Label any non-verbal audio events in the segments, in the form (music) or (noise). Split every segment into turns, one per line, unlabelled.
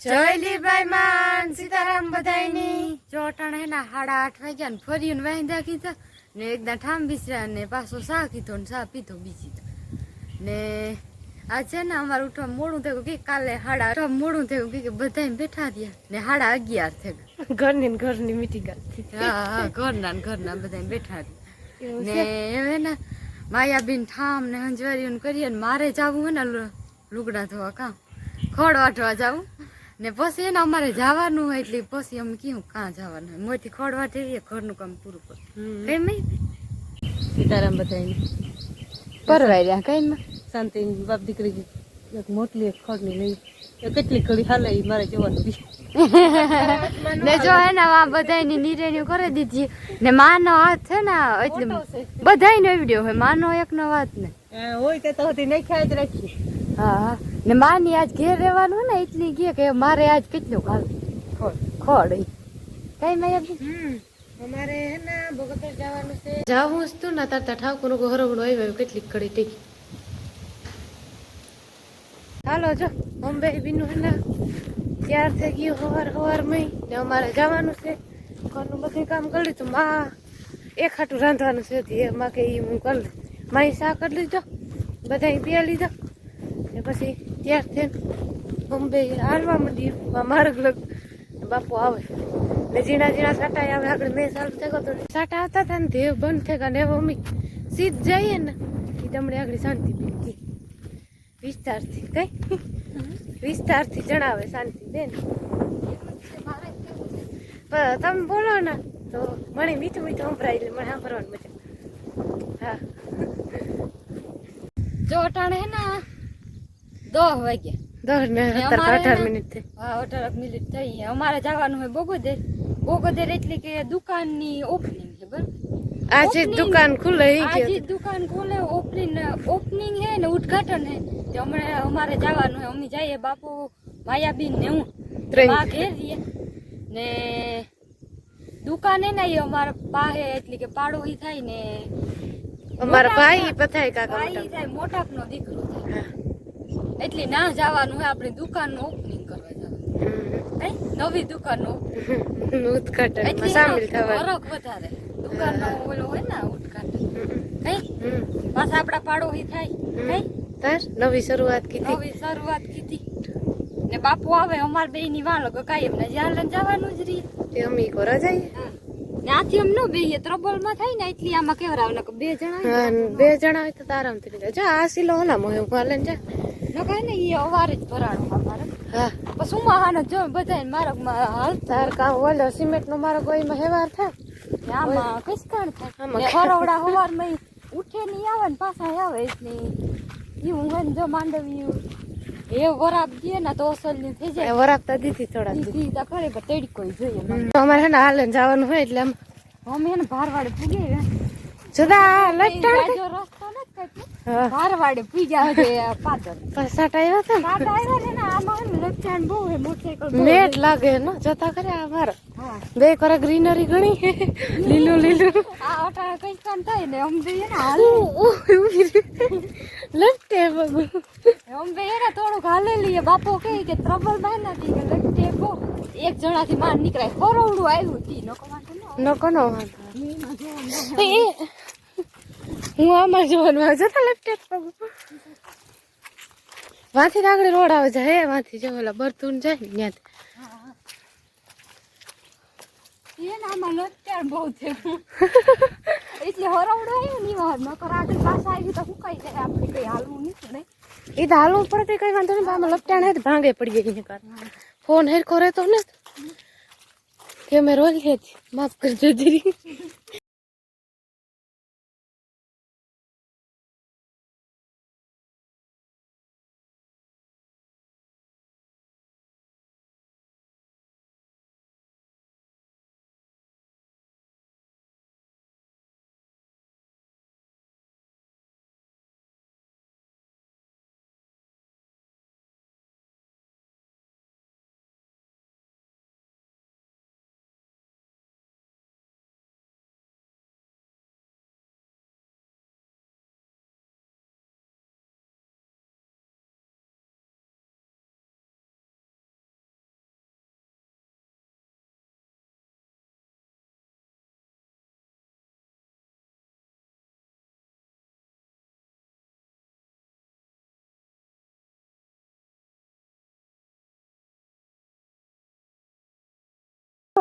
જય લીભાઈ માન સીતારામ બધાયની. ચોટાણે ના હાડા આઠ વાગ્યા ને ફર્યું ને વાંધા કીધા. ને એકદમ ઠામ બીસર્યા ને પાછો સા કીધો ને સા પીધો બીજી. ને આ છે ને અમારે ઉઠવા મોડું થયું કે કાલે હાડા મોડું થયું કે બધા બેઠા રહ્યા. ને હાડા અગિયાર થયું.
ઘરની ને ઘરની મીટિંગ હતી.
હા હા ઘરના ને ઘરના બધા બેઠા રહ્યા. ને હવે ને માયાબીન ઠામ ને હંજવારી કરીએ ને મારે જવું હોય ને લુગડા ધોવા કામ. ખડ વાટવા જવું. ને પછી એને અમારે જવાનું હોય એટલે પછી અમે કયું કાં જવાનું હોય. મોથી ખોડવા રહીએ ઘરનું કામ પૂરું કર. કઈ નહીં?
સીતારામ બધાને
પરવાઈ રહ્યા કઈ ના
શાંતિ બાપ દીકરી એક મોટલી એક ખડની લઈ. કેટલી ઘડી હાલે મારે જોવાનું બી. (laughs)
ને જો હે ને આ બધાની નિર્ણય કરી દીધી. ને માનો હાથ છે ને એટલે બધાયનો વીડિયો હોય. માનો એકનો વાત ને.
હોય તે તો હતી નહીં ખ્યાલ રાખી
હા હા. ને માની આજ ઘેર રહેવાનું ને એટલી કે કે મારે આજ કેટલું ખાવ? ખોડ. કઈ મેં
અમારે હે ને ભગતર જવાનું છે. જાવું જ તું ને તાર તાર ઠાકોરનું હરવણું આવ્યું કેટલી કડી ટેકી હાલો જો મુંબઈ બીનું હે ને તૈયાર થઈ ગયું હવાર હવાર મય. ને અમારે જવાનું છે. ઘરનું બધું કામ કરી લીધું. માં એક હાટું રાંધવાનું છે એ માં કે એ હું કરી મારી શા કરી લીધો. બધા પીયા લીધો. ને પછી તૈયાર થઈને બોમ્બે હાલવા માંડી માર્ગ લગ બાપુ આવે. ને ઝીણા ઝીણા સાટા આવે, આગળ મેં ચાલુ થયો તો સાટા આવતા હતા ને ધેવ બંધ થઈ ગયા ને મમ્મી સીધ જઈએ ને એ તમને આગળ શાંતિ બેન વિસ્તારથી કઈ વિસ્તારથી જણાવે શાંતિ બેન. પણ તમે બોલો ને, તો મને મીઠું મીઠું સંભળાય એટલે મને સાંભળવાનું મજા હા.
જો અટાણે હે ને દસ વાગ્યા.
દસ ને
ને
સત્તર
અમારે
અઢાર
ને-
મિનિટ થઈ.
હા અઢારક મિનિટ થઈ. અમારે જવાનું હોય બોગોદર. બોગોદર એટલે કે દુકાનની ઓપનિંગ છે બરાબર?
આજે
Opening.
દુકાન ખુલે ઈ
આજે
કે
દુકાન ખોલે ઓપનિંગ ઓપનિંગ હે ને ઉદ્ઘાટન હે તે હમણે અમારે જવાનું હે અમે જઈએ બાપુ માયાબીન ને હું.
ત્રણ.
માં ઘેર રહીએ. ને દુકાન હે ને એ અમારા પાસે એટલે કે પાડોહી થાય ને
અમારા ભાઈ પથાય કાકા
ભાઈ
મોટા.
થાય મોટાપનો દીકરો થાય.
હા.
એટલે ના જવાનું હોય આપણે દુકાનનું ઓપનિંગ કરવા જવાનું. નવી દુકાનનું.
હમ. સામેલ થવાનું.
વધારે. દુકાનનો ઓલો હોય ને ઉદઘાટન. કઈ પાછા આપડા પાડોશી થાય. કઈ
તાર નવી શરૂઆત કીધી.
નવી શરૂઆત કીધી. ને બાપુ આવે અમાર બે ની વાલો કાયમ ને જ્યાં જવાનું જ રહી
તે અમે કોરા જઈએ.
ત્યાંથી આથી એમ ન બેહીએ? ત્રબલમાં થાય ને એટલી આમાં કેવરાવ બે જણા
બે જણા હોય તો આરામથી જા આ સિલો હલા મોય હાલે ને જા.
ન કઈ ને એ અવારે જ ભરાણો અમારે.
પછી
પછી ઉમાહાનો જો બધા માર્ગમાં હાલ
તાર કામ ઓલો સિમેન્ટ નો મારો ગોઈમાં હેવાર થાય.
ને આમાં કસકાણ થાય.
આમાં
ને હરવડા હવારમાં ઉઠે નહીં આવે ને પાછા આવે એટલે ઈ ઊંઘે ને જો માંડવી એ વરાપ દે ને તો અસલની થઈ
જાય.
જાય
વરાપતા દીધી થોડા
દીધી તો ખરે પણ તડકો જોઈએ
અમારે હે ને હાલે જવાનું હોય એટલે આમ
અમે એને ભારવાડે પૂગી
જુદા લટાણ હા.
પૂજા છે પાદર
પસાટ આવ્યા હતા
કાંટા આવ્યા છે ને આમાં હે ને બહુ હે મોટરસાઇકલ
ને નેટ લાગે ને? જતા કરે આ મારો બે કરે ગ્રીનરી ઘણી લીલું લીલું.
આ અટા કઈ કામ થાય ને અમ જઈએ ને હાલ.
લટકે બગુ
અમ બે એને થોડુંક હાલે લઈએ બાપો કહે કે ત્રબલમાં નથી કે લટકે બહુ. એક જણાથી માર નીકળાય. ફરોવડું આવ્યું તી નકો વાંધો નકો
નો વાંધો. એ હું આમાં જોવાનું જતા લેફ્ટ વાંથી આગળ રોડ આવે છે. હે વાંથી જો ઓલા બરતુન જાય ને ત્યાંથી.
ફોન આમાં રહેતો બહુ થયું એટલે હરવડું
માફ કરજો વાર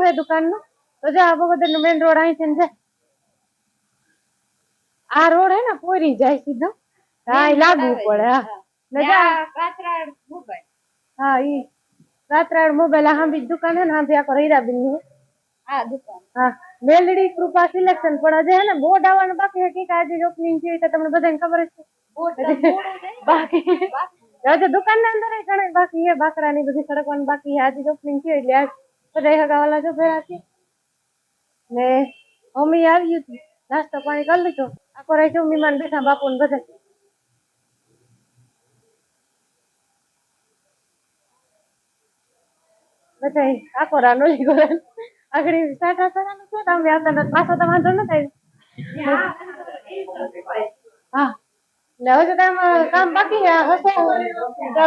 છે દુકાનનું? તો જો આ બગોદર મેન રોડ અહીં છે. ને આ રોડ હે ને પોરી જાય સીધો. હા ઈ લાગુ પડે હા. ને
મોબાઈલ.
હા ઈ રાત્રાળ મોબાઈલ હાંભી દુકાન હે ને હાંભી આખો હીરાબેનની
હા દુકાન.
હા મેલડી કૃપા સિલેક્શન પણ આજે હે ને બોર્ડ આવવાનું બાકી હે કે આજે ઓપનિંગ છે તો તમને બધાને ખબર જ છે. બાકી આજે દુકાન ના અંદર ઘણા બાકી હે બાકરા ની બધી સડકવાનું બાકી હે આજે ઓપનિંગ છે એટલે આજ બધા હગાવાલા જો ભેરા છે. ને મમ્મી આવ્યું હતું નાસ્તો પાણી કરી લીધો. આખો રાઈ મહેમાન બેઠા બાપુ ને બધા. બધા આખો રાનો લીધો આગળ સાટા સારા છે તમે આવતા નથી પાછો તો વાંધો ન થાય. હા. ને હજુ કામ કામ બાકી હશે.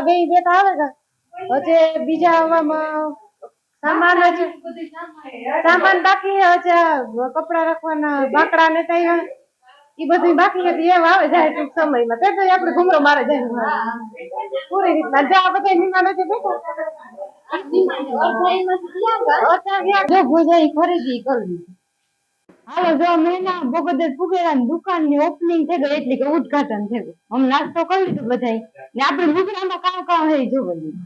બે બેટા આવે છે. હજે બીજા આવામાં સામાન હજુ સામાન બાકી છે હજે કપડા રાખવાના બાકડા ને કઈ ઈ બધું બાકી હતી એમ આવે જાય ટૂંક સમયમાં. તે તો આપણે ઘૂમરો મારે જાય. પૂરી રીતના. જે આ બધા નિમાન હતી બેઠો જો ભોજાઈ ખરીદી કરવી. હાલો જો મેના બગોદર ફુગેરા દુકાનની ઓપનિંગ થઈ ગઈ એટલે કે ઉદઘાટન થઈ ગયું. હમ નાસ્તો કરી લીધો બધાય ને આપણે લુગડામાં કામ કામ હે જો બધું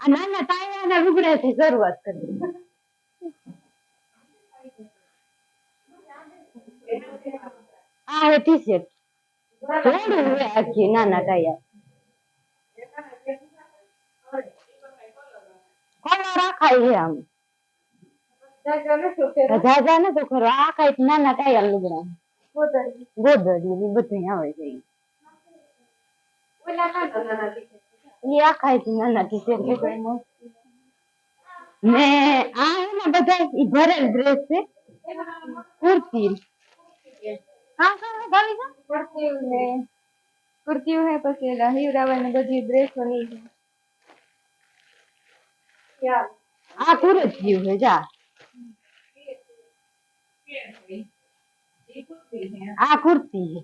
આ નાના તાયાના લુગડાથી શરૂઆત કરી. આ હે ટી શર્ટ થોડું હવે આખી, નાના ટાયા કલર રાખાય છે આમ? જાજા ને તો ખરો, આ નાના ટાયા લુગડા. ગોદડી બધું આવે છે. ઈ આખા જ નાના ટી શર્ટ ને આ હે ને બધા ઈ ભરેલ ડ્રેસ છે કુર્તી હા હા ભાવી છે
કુર્તીઓ ને કુર્તીઓ હે પછી એલા હીવડાવા ને બધી ડ્રેસો ની
આ કુર્તીયું છે જા આ કુર્તી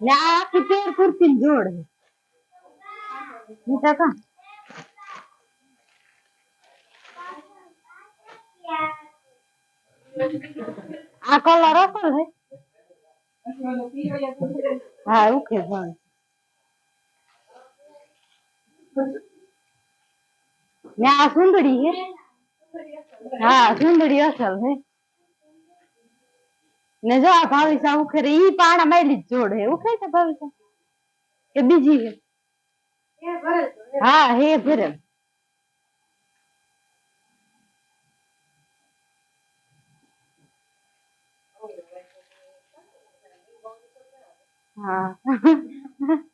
ને આ જોડ છે કા? આ કલર અસલ છે હા એવું કે ને આ સુંદડી છે હા, સુંદડી અસલ છે ને જો આ ભાવિસા ઉખેરે ઈ પાણ માયલી જ જોડે ઉખે છે ભાવિસા? કે બીજી હે હા હે ભરે. હા. (laughs)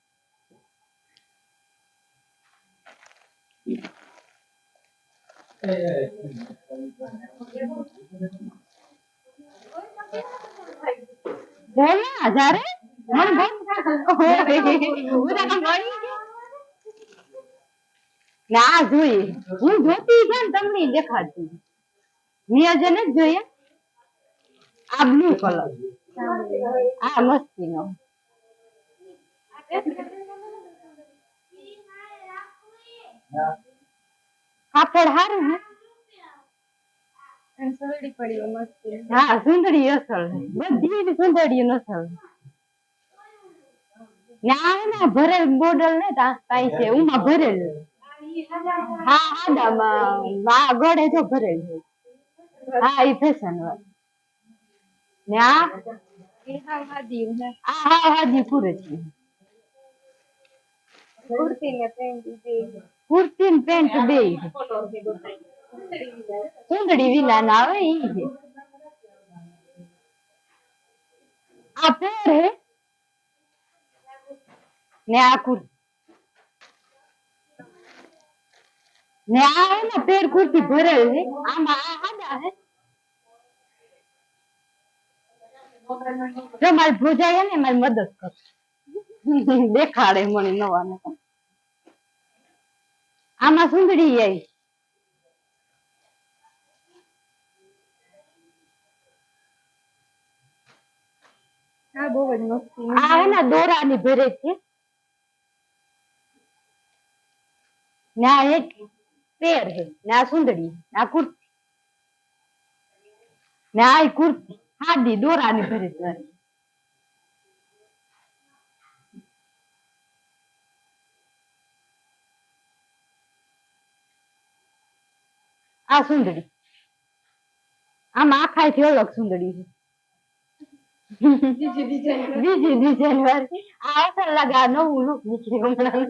જારે? મને બહુ ઓય ઉડા મળી ના જોઈએ હું જોતી છે ને તમને દેખાડતી. નિયોજન જ જોઈએ. આ બ્લુ કલર. આ મસ્તી નો કાપડ હારું હે હા સુંદરી અસલ બધી સુંદરી અસલ ના ના ભરેલ બોડલ ને તા કાઈ છે ઉમાં ભરેલ હા આડામાં આ ગળે જો ભરેલ હા ફેશન ને આ?
એ હાદી
આ હા હાજી પૂરે
કુર્તી. ને પેન્ટ બે
કુર્તી ને પેન્ટ બે સુંદરી વિના ના આવે ઈ હે ને આ ને આ હે ને પેર કુર્તી ભરેલ છે આમાં આ હાડા હે. જો મારી ભોજાઈ ને મારી મદદ કર. દેખાડે મને નવા નવા આમાં સુંદરી આવી.
મસ્તી
આ હે છે. ને આ એક છે, ને આ આ કુર્તી. ને આ કુર્તી, હાડી દોરાની ભેરે આ સુંદરી આમાં આખાયથી અલગ સુંદડી છે. બીજી ડિઝાઇન આ અસર લાગે આ નવું હમણાં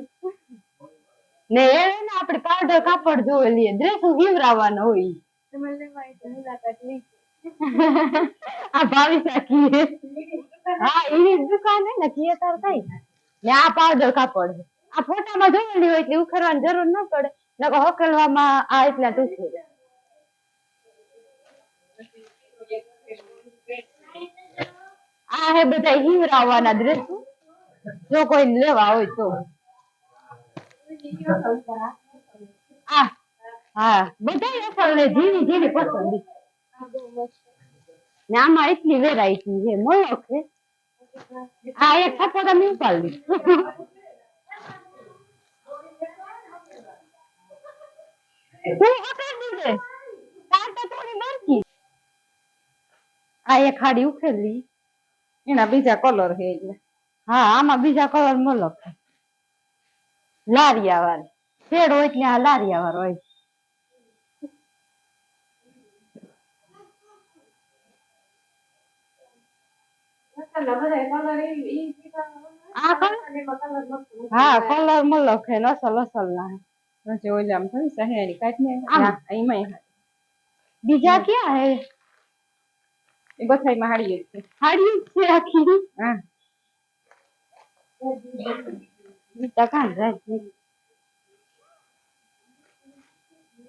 ને એને આપણે પાવડર કાપડ જોવેલી ડ્રેસ જીવરાવાનો હોય આ ભાવી નાખીએ હા એની દુકાન હે ને થિયેટર થાય ને આ પાવડર કાપડ આ ફોટામાં જોયેલી હોય એટલે ઉખરવાની જરૂર ન પડે. નકર હકેલવામાં આ એટલા ટૂંકે આ હે બધા હીવરાવાના દ્રશ્યો જો કોઈ લેવા હોય તો. આમાં એટલી વેરાયટી છે, મળો છે. આ એક તો થોડી નાખી આ એક હાડી ઉખેલી
એના બીજા કલર હે એટલે.
હા આમાં બીજા કલર મળો છે લારિયા વાળી શેડ હોય. એટલે આ લારિયા વાળો હોય હા કલર મળો છે અસલ અસલ ના
પછી ઓલા આમ. થોડી સહેરી કાઢને એમાં
બીજા ક્યાં હે?
એ માં હાડી છે.
હાડી છે આખી.
હા.
કાં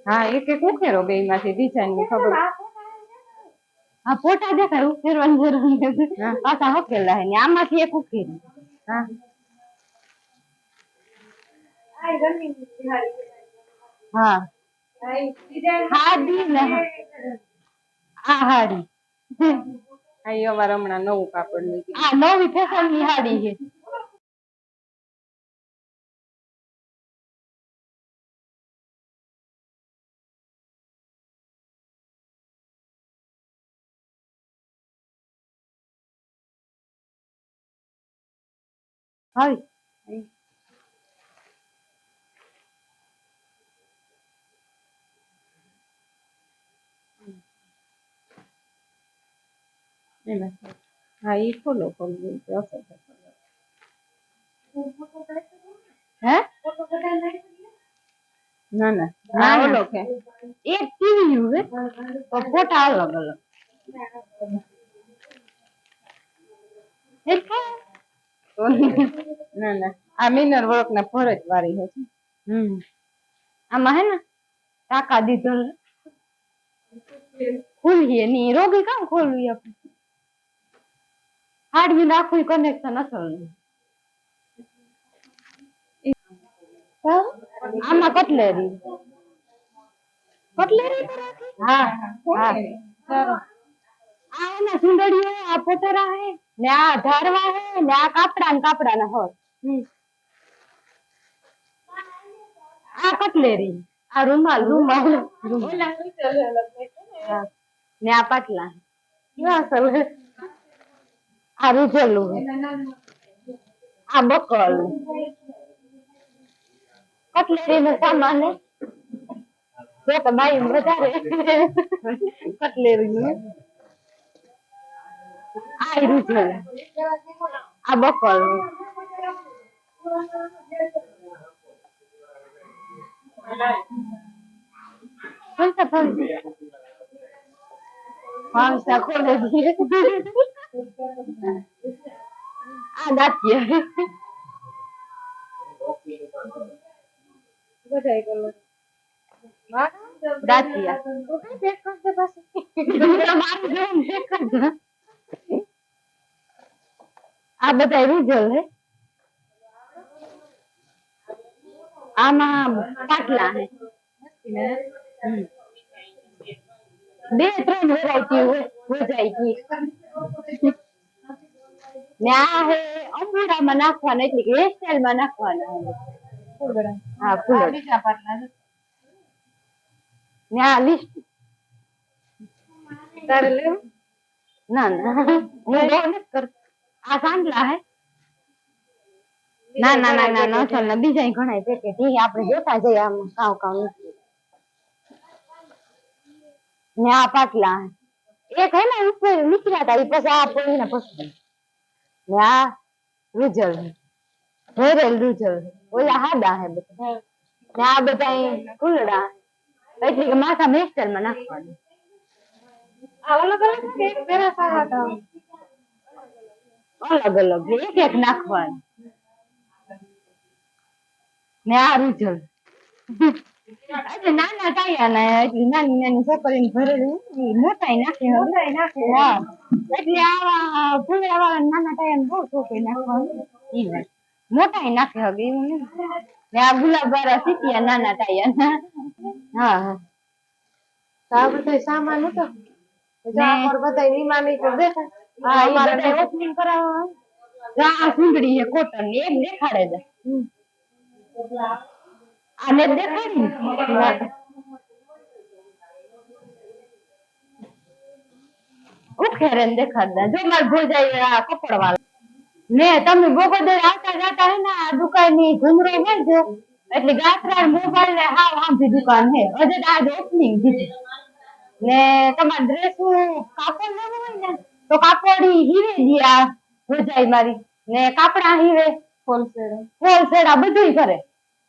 હા એક એક ઉખેરો બે માંથી ડિઝાઇનની ખબર.
હા ફોટા દેખાય ઉખેરવાની જરૂર નથી. પાછા હકેલા હે ને આમાંથી એક ઉખેરી.
હા.
હા હાડી ને. આ હાડી.
આ અમારે હમણાં નવું કાપડ નીકળ્યું.
આ નવી ફેશનની હાડી છે. હવે
એમાં હા ઈ ખોલો ખોલો અસર
હે
ના ના
ના.
ઓલો કે
એક ટીવી હે તો ફોટા અલગ અલગ
ના ના આ મિનર વર્ક ના ફરજ વાળી છે
હમ આમાં હે ને કાકા દીધો ખુલીએ ની રોગી કામ ખોલવી આપણે હાડવી નાખું કનેક્શન અસલ આમાં કટલેરી. કટલેરી હા હા. આ એના સુંદરીઓ આ પોતરા હે ને આ ધારવા હે ને આ કાપડા ને કાપડા ના હોય આ કટલેરી. આ રૂમાલ રૂમાલ. રૂમાલ ને? આ પાટલા. કેવા અસલ આ રૂજેલું આ બકલ કટલેરી નો સામાન જો તો બાઈ વધારે કટલેરી નું આ ય આ બકલ કોણતા ભાવી ભાવસા ખોલે દીએ આ દાંતિયા. આ બધા રૂજલ હે. આમાં પાટલા હે. બે ત્રણ વેરાયટી હોય જાય ને હે હે. હા
છે.
ને આ
તારે લેવું
ના ના હું હે ના ના ના નસલ ના બીજા ઘણા કે એ આપણે જોતા જઈએ આમ કાવ કાવ ને આ પાટલા હે. એક હે ને ઉપર નીકળ્યા હતા એ પછી આ પડીને પછી ને આ રૂજલ ભરેલ રૂજલ ઓલા હાડા હે બધા. ને આ બધા ફૂલડા એટલે કે માથા મેસ્ટરમાં નાખવાનું
અલગ અલગ એક પેરા સારા હતા?
અલગ અલગ એક એક નાખવાનું. ને આ રૂજલ નાના ટાયા ના એટલે નાની નાની છોકરીને ભરેલું મોટાઈ નાખે
મોટાઈ નાખે.
હા. એટલે આવા ફૂલડા વાળા નાના ટાયા બહુ છોકરી નાખવાની. મોટાઈ નાખે હવે એવું ને આ ગુલાબ વાળા શીખ્યા નાના ટાયા હા હા.
આ બધા સામાન હતો? જો આ પર બધા ઈમામી તો દેખાય
હા
અમારે
ઓપનિંગ કરાવવા જો આ સુંદડી છે કોટનની એક દેખાડે દે આને દેખાડી ઉખેરે ને દેખાડતા. જો માર ભોજાઈ આ કપડ વાળા ને તમે બોગોદર આવતા જાતા દુકાનની ઘુમરો હે મોબાઈલ ને હાવ આમથી દુકાન હે. તો આજ ઓપનિંગ દીધી ને તમારે ડ્રેસ કાપડ ને, તો કાપડી હીરે દી ભોજાઈ મારી. ને કાપડા હીરે
હોલસેલ
આ બધું કરે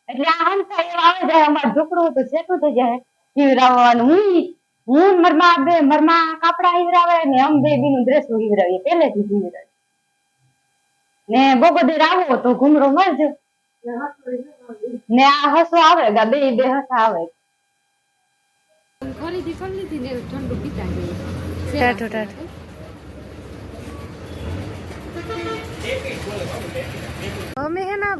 એટલે આ હંસા એવા આવે જાય અમાર ઢોકળું તો સેટું થઈ જાય. હિવરાવવાનું હું હું મરમા મારા બે મરમા કાપડા હીવરાવે ને અમ બે બીનું ડ્રેસ હિવરાવીએ પહેલેથી હીવરાવીએ ને બગોદર આવો તો ઘુમરો મળજો ને આ હસો આવે ગા બે બે હસા આવે. ખરીદી કરી લીધી ને ઠંડુ પીતા
ટાટો ટાટો અમે હે ના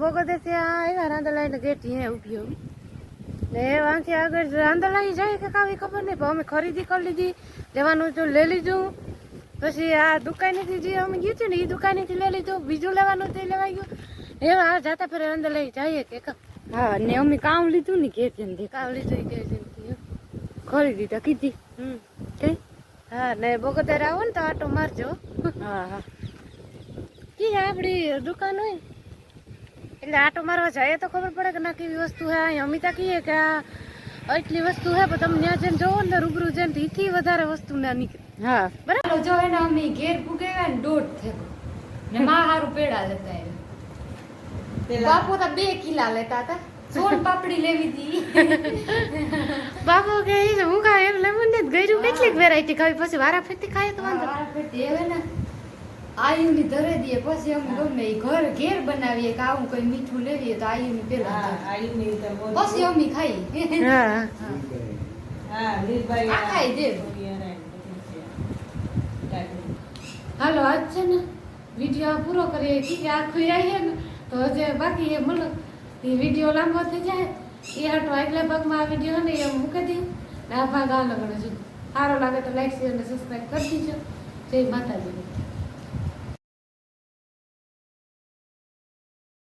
ત્યાં આવ્યા રાંદલાઈ ને ગેટ હે ઊભી ને વાંચી આગળ રાંદલાઈ જાય કે કાવી ખબર નહીં પણ અમે ખરીદી કરી લીધી લેવાનું તો લઈ લીધું. પછી આ દુકાનેથી જે અમે ગયું છે ને એ દુકાનેથી લઈ લીધું. બીજું લેવાનું તે લેવાઈ ગયું. એવા આ જાતા ફેર રાંદલાઈ જઈએ કે
હા ને અમે કામ લીધું ને ઘેર જઈને
કાવ લીધું કે
ખોલી દીધા કીધી.
હમ.
કઈ?
હા ને બોગદાર આવો ને તો આટો મારજો.
હા હા.
કી આપણી દુકાન હોય. એટલે આટો મારવા જાય તો ખબર પડે કે ના કેવી વસ્તુ હે. અહીં અમિતા કહીએ કે આ એટલી વસ્તુ હે પણ તમે ત્યાં જેમ જોવો ને રૂબરૂ જેમ તો ઈથી વધારે વસ્તુ ના નીકળે.
હા.
બરાબર?
જો એને અમે ઘેર પુગાવ્યા ને દોઢ થયો ને મા હારું પેડા લેતા આવ્યા બાપુ તો બે કિલા લેતા હતા. સોન (laughs) પાપડી લેવી હતી
બાપુ કે હું ખાય એમ લેમન ને ગયું કેટલીક વેરાયટી ખાવી? પછી વારા ફેરતી ખાય તો વાંધો
વારા ફેરતી હવે ને. આયુની ધરે દઈએ પછી અમે ગમે એ ઘર ઘેર બનાવીએ કે આવું કઈ મીઠું લેવીએ તો આયુની પેલા પછી અમે ખાઈ
હા.
ખાઈ દે. હાલો આજ છે ને વીડિયો પૂરો કરીએ. કે આખું આવીએ ને તો જે બાકી એ મતલબ એ વીડિયો લાંબો થઈ જાય. એ હાટો આગલા ભાગમાં આ વીડિયો ને એ મૂકી દઈએ ને આ ભાગ આ લગ્ન છે સારો લાગે તો લાઈક શેર અને સબસ્ક્રાઈબ કરી દીજો. જય માતાજી.